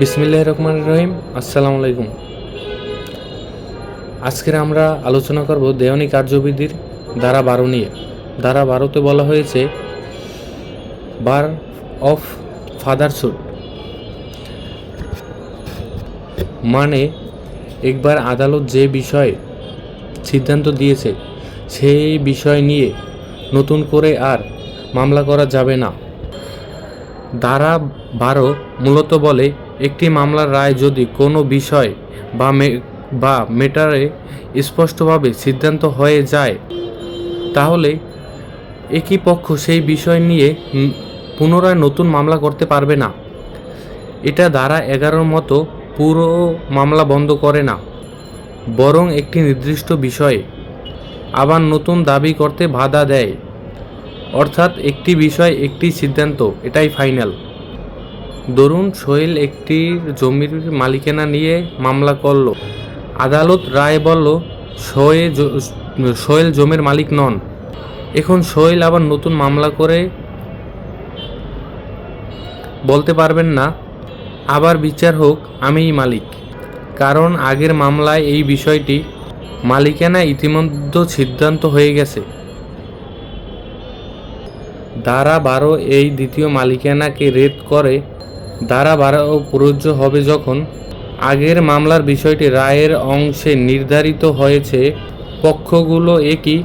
বিসমিল্লাহ রহমান রহিম, আসসালামু আলাইকুম। আজকের আমরা আলোচনা করব দেওয়ানি কার্যবিধির ধারা বারো নিয়ে। ধারা বারোতে বলা হয়েছে, বার অফ ফাদারহুড মানে একবার আদালত যে বিষয়ে সিদ্ধান্ত দিয়েছে, সেই বিষয় নিয়ে নতুন করে আর মামলা করা যাবে না। ধারা বারো মূলত বলে, একটি মামলার রায় যদি কোনো বিষয় বা বা মেটারে স্পষ্টভাবে সিদ্ধান্ত হয়ে যায়, তাহলে একই পক্ষ সেই বিষয় নিয়ে পুনরায় নতুন মামলা করতে পারবে না। এটা ধারা এগারোর মতো পুরো মামলা বন্ধ করে না, বরং একটি নির্দিষ্ট বিষয়ে আবার নতুন দাবি করতে বাধা দেয়। অর্থাৎ একটি বিষয়, একটি সিদ্ধান্ত, এটাই ফাইনাল। ধরুন সোহেল একটি জমির মালিকানা নিয়ে মামলা করল। আদালত রায় বলল সোয়ে সোহেল জমির মালিক নন। এখন সোহেল আবার নতুন মামলা করে বলতে পারবেন না। আবার বিচার হোক, আমিই মালিক। কারণ আগের মামলায় এই বিষয়টি মালিকানা ইতিমধ্যে সিদ্ধান্ত হয়ে গেছে। ধারা বারো এই দ্বিতীয় মালিকানাকে রেদ করে ধারা বারো প্রযোজ্য হবে যখন আগের মামলার বিষয়টি রায়ের অংশে নির্ধারিত হয়েছে, পক্ষগুলো একই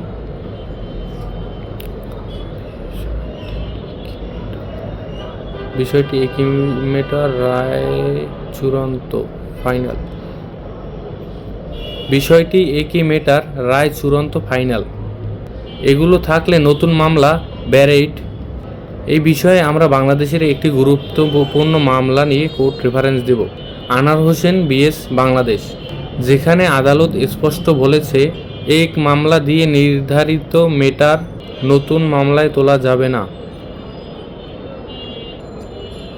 বিষয়টি একই মেটার রায় চূড়ান্ত, ফাইনাল। বিষয়টি একই মেটার রায় চূড়ান্ত, ফাইনাল। এগুলো থাকলে নতুন মামলা, ব্যারেইট বিষয়ে আমরা বাংলাদেশের একটি গুরুত্বপূর্ণ মামলা নিয়ে কোর্ট রেফারেন্স দেব। আনার হোসেন, বিএস বাংলাদেশ, যেখানে আদালত স্পষ্ট বলেছে, এক মামলা দিয়ে নির্ধারিত মেটার নতুন মামলায় তোলা যাবে না।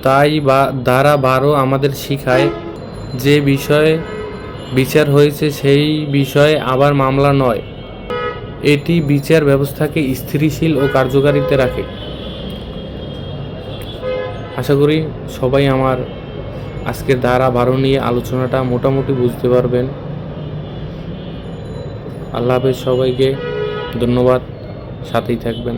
তাই বা, ধারা বারো আমাদের শিখায় যে বিষয়ে বিচার হয়েছে, সেই বিষয়ে আবার মামলা নয়। এটি বিচার ব্যবস্থাকে স্থিতিশীল ও কার্যকারিতা রাখে। আশা করি সবাই আমার আজকের দ্বারা বারো নিয়ে আলোচনাটা মোটামুটি বুঝতে পারবেন। আল্লাহ হাফেজ সবাইকে ধন্যবাদ। সাথেই থাকবেন।